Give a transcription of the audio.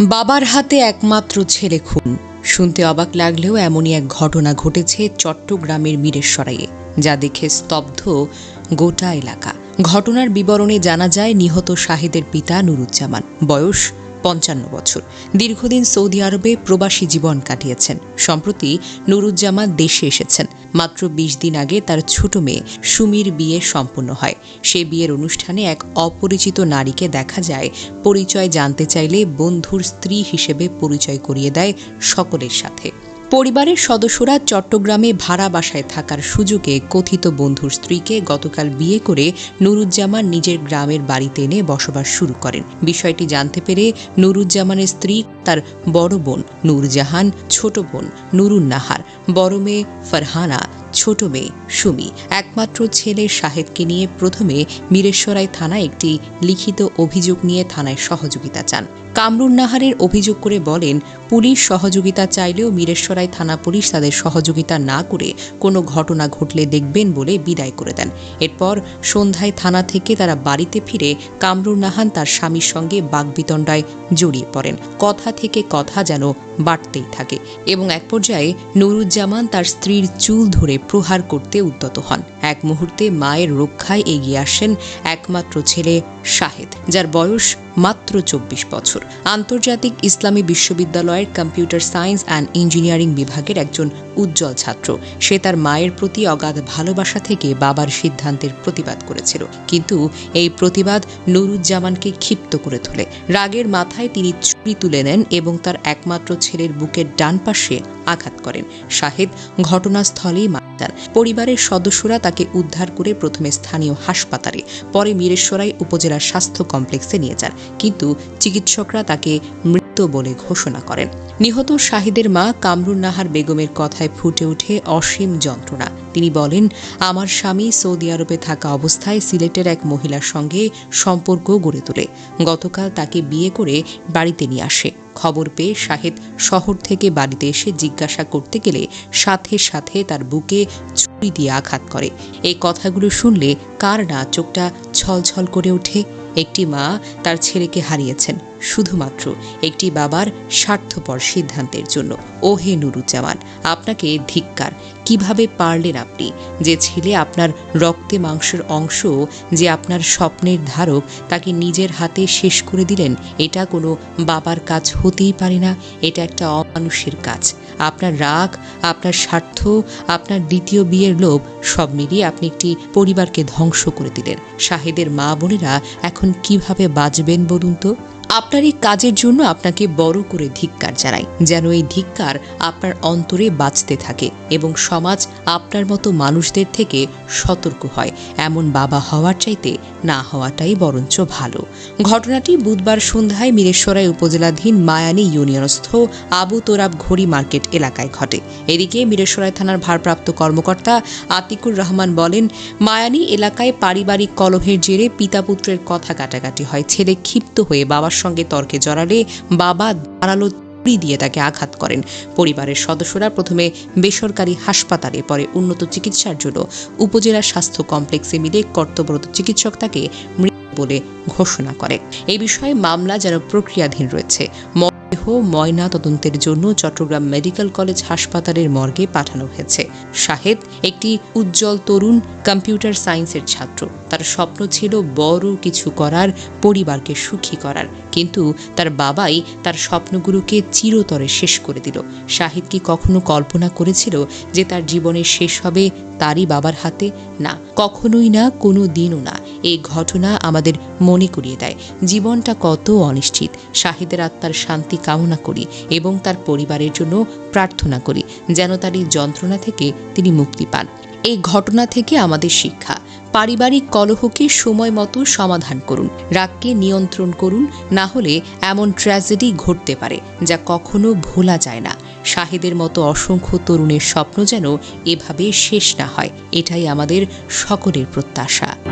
বাবার হাতে একমাত্র ছেলে খুন। শুনতে অবাক লাগলেও এমনই এক ঘটনা ঘটেছে চট্টগ্রামের মিরেশ্বরাইয়ে, যা দেখে স্তব্ধ গোটা এলাকা। ঘটনার বিবরণে জানা যায়, নিহত শাহিদের পিতা নুরুজ্জামান। বয়স পঞ্চান্ন বছর। দীর্ঘদিন সৌদি আরবে প্রবাসী জীবন কাটিয়েছেন। সম্প্রতি নুরুজ্জামান দেশে এসেছেন। মাত্র বিশ দিন আগে তার ছোট মেয়ে সুমির বিয়ে সম্পন্ন হয়। সে বিয়ের অনুষ্ঠানে এক অপরিচিত নারীকে দেখা যায়, পরিচয় জানতে চাইলে বন্ধুর স্ত্রী হিসেবে পরিচয় করিয়ে দেয় সকলের সাথে। পরিবারের সদস্যরা চট্টগ্রামে ভাড়া বাসায় থাকার সুযোগে কথিত বন্ধুর স্ত্রীকে গতকাল বিয়ে করে নুরুজ্জামান নিজের গ্রামের বাড়িতে এনে বসবাস শুরু করেন। বিষয়টি জানতে পেরে নুরুজ্জামানের স্ত্রী, তার বড় বোন নূরজাহান, ছোট বোন নুরুন নাহার বড় মেয়ে ফারহানা ছোট মেয়ে, সুমি, একমাত্র ছেলে শাহেদকে নিয়ে প্রথমে মিরেশ্বরাই থানায় একটি লিখিত অভিযোগ নিয়ে থানায় সহযোগিতা চান। কামরুন নাহারের অভিযোগ করে বলেন, পুলিশ সহযোগিতা চাইলেও মিরেশ্বরাই থানা পুলিশ তাদের সহযোগিতা না করে কোনো ঘটনা ঘটলে দেখবেন বলে বিদায় করে দেন। এরপর সন্ধ্যায় থানা থেকে তারা বাড়িতে ফিরে কামরুন নাহান তার স্বামীর সঙ্গে বাগবিতণ্ডায় জড়িয়ে পড়েন। কথা থেকে কথা যেন বাড়তেই থাকে এবং এক পর্যায়ে নুরুজ্জামান তার স্ত্রীর চুল ধরে প্রহার করতে উদ্যত হন। এক মুহূর্তে মায়ের রক্ষায় এগিয়ে আসেন একমাত্র ছেলে শাহেদ, যার বয়স মাত্র চব্বিশ বছর। আন্তর্জাতিক ইসলামী বিশ্ববিদ্যালয়ের কম্পিউটার সায়েন্স অ্যান্ড ইঞ্জিনিয়ারিং বিভাগের একজন উজ্জ্বল ছাত্র। সে তার মায়ের প্রতি অগাধ ভালোবাসা থেকে বাবার সিদ্ধান্তের প্রতিবাদ করেছিল। কিন্তু এই প্রতিবাদ নুরুজ্জামানকে ক্ষিপ্ত করে তোলে। রাগের মাথায় তিনি ছুরি তুলে নেন এবং তার একমাত্র ছেলের বুকের ডান পাশে আঘাত করেন। শাহেদ ঘটনাস্থলেই মারা যান। পরিবারের সদস্যরা উদ্ধার করে প্রথমে স্থানীয় হাসপাতালে, পরে মিরেশ্বরাই উপজেলা স্বাস্থ্য কমপ্লেক্সে নিয়ে যান। কিন্তু চিকিৎসকরা তাকে মৃত বলে ঘোষণা করেন। নিহত শাহিদের মা কামরুন নাহার বেগমের কথায় ফুটে ওঠে অসীম যন্ত্রণা। তিনি বলেন, আমার স্বামী সৌদি আরবে থাকা অবস্থায় সিলেটের এক মহিলার সঙ্গে সম্পর্ক গড়ে তোলে। গতকাল তাকে বিয়ে করে বাড়িতে নিয়ে আসে। খবর পেয়ে শাহেদ শহর থেকে বাড়িতে এসে জিজ্ঞাসা করতে গেলে সাথে সাথে তার বুকে ছুরি দিয়ে আঘাত করে। এই কথাগুলো শুনলে কার না চোখটা ছলছল করে ওঠে? একটি মা তার ছেলেকে হারিয়েছেন। শুধুমাত্র একটি বাবার স্বার্থপর সিদ্ধান্তের জন্য। ও হে নুরুজ্জামান, আপনাকে ধিক্কার। কীভাবে পারলেন আপনি? যে ছেলে আপনার রক্তে মাংসের অংশ, যে আপনার স্বপ্নের ধারক, তাকে নিজের হাতে শেষ করে দিলেন, এটা কোনো বাবার কাজ হতেই পারে না। এটা একটা অমানুষের কাজ। আপনার রাগ, আপনার স্বার্থ, আপনার দ্বিতীয় বিয়ের লোভ, সব মিলিয়ে আপনি একটি পরিবারকে ধ্বংস করে দিলেন। শাহেদের মা বোনেরা এখন কীভাবে বাঁচবেন বলুন তো? আপনার এই কাজের জন্য আপনাকে বড় করে ধিক্কার জানাই, যেন এই ধিক্কার আপনার অন্তরে বাঁচতে থাকে এবং সমাজ আপনার মতো মানুষদের থেকে সতর্ক হয়। এমন বাবা হওয়ার চাইতে না হওয়াটাই বরঞ্চ ভালো। ঘটনাটি বুধবার সন্ধ্যায় মিরেশ্বরাই উপজেলাধীন মায়ানী ইউনিয়নস্থ আবু তোরাব ঘড়ি মার্কেট এলাকায় ঘটে। এদিকে মিরেশ্বরাই থানার ভারপ্রাপ্ত কর্মকর্তা আতিকুর রহমান বলেন, মায়ানী এলাকায় পারিবারিক কলহের জেরে পিতা পুত্রের কথা কাটাকাটি হয়, ছেলে ক্ষিপ্ত হয়ে বাবার সঙ্গে তর্কে জড়ালে বাবা দাঁড়াল দিয়ে তাকে আঘাত করেন। পরিবারের সদস্যরা প্রথমে বেসরকারি হাসপাতালে পরে উন্নত চিকিৎসার জন্য উপজেলা স্বাস্থ্য কমপ্লেক্সে মিলে কর্তব্যরত চিকিৎসক তাকে বলে ঘোষণা করে। এই বিষয়ে মামলা যেন প্রক্রিয়াধীন রয়েছে, মরদেহ, ময়না তদন্তের জন্য চট্টগ্রাম মেডিকেল কলেজ হাসপাতালের মর্গে পাঠানো হয়েছে। শাহেদ একটি উজ্জ্বল তরুণ কম্পিউটার সায়েন্সের ছাত্র। তার স্বপ্ন ছিল বড় কিছু করার, পরিবারকে সুখী করার। কিন্তু তার বাবাই তার স্বপ্নগুলোকে চিরতরে শেষ করে দিল। শাহিদ কি কখনো কল্পনা করেছিল যে তার জীবনের শেষ হবে তারই বাবার হাতে? না, কখনোই না কোনো দিনও না। এই ঘটনা আমাদের মনে করিয়ে দেয়। জীবনটা কত অনিশ্চিত। শাহিদের আত্মার শান্তি কামনা করি এবং তার পরিবারের জন্য প্রার্থনা করি, যেন তার এই যন্ত্রণা থেকে তিনি মুক্তি পান। এই ঘটনা থেকে আমাদের শিক্ষা, পারিবারিক কলহকে সময় মতো সমাধান করুন, রাগকে নিয়ন্ত্রণ করুন, না হলে এমন ট্র্যাজেডি ঘটতে পারে যা কখনো ভোলা যায় না। শাহেদের মতো অসংখ্য তরুণের স্বপ্ন যেন এভাবে শেষ না হয়, এটাই আমাদের সকলের প্রত্যাশা।